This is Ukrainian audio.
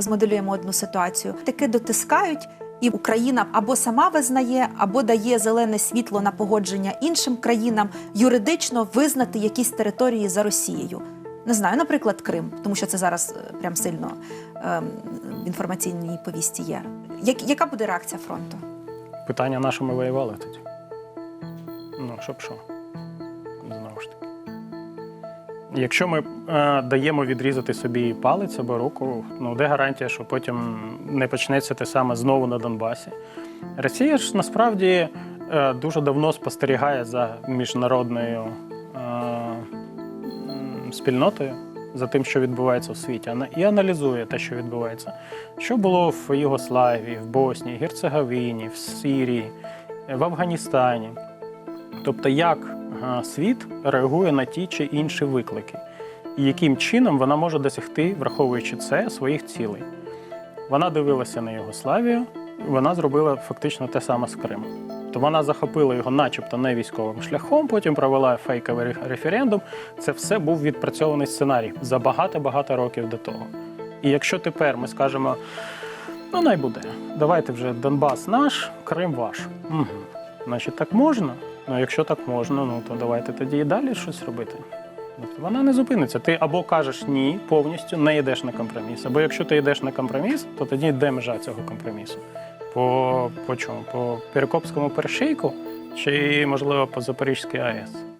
Змоделюємо одну ситуацію. Таки дотискають, і Україна або сама визнає, або дає зелене світло на погодження іншим країнам юридично визнати якісь території за Росією. Не знаю, наприклад, Крим, тому що це зараз е, прям сильно ем, в інформаційній повісті є. Як, яка буде реакція фронту? Питання, на що ми воювали тоді? Ну, щоб що? Якщо ми е, даємо відрізати собі палець або руку, ну де гарантія, що потім не почнеться те саме знову на Донбасі? Росія ж насправді е, дуже давно спостерігає за міжнародною е, спільнотою, за тим, що відбувається у світі, і аналізує те, що відбувається. Що було в Югославії, в Боснії, Герцеговині, в Сирії, в Афганістані. Тобто, як світ реагує на ті чи інші виклики, і яким чином вона може досягти, враховуючи це, своїх цілей. Вона дивилася на Югославію, і вона зробила фактично те саме з Кримом. То вона захопила його, начебто, не військовим шляхом, потім провела фейковий референдум. Це все був відпрацьований сценарій за багато-багато років до того. І якщо тепер ми скажемо, ну най буде, давайте вже Донбас наш, Крим ваш. Угу. Значить, так можна? Ну, якщо так можна, ну то давайте тоді і далі щось робити. Вона не зупиниться. Ти або кажеш ні, повністю не йдеш на компроміс. Або якщо ти йдеш на компроміс, то тоді де межа цього компромісу? По, по чому? По Перекопському перешийку чи, можливо, по Запорізькій АЕС?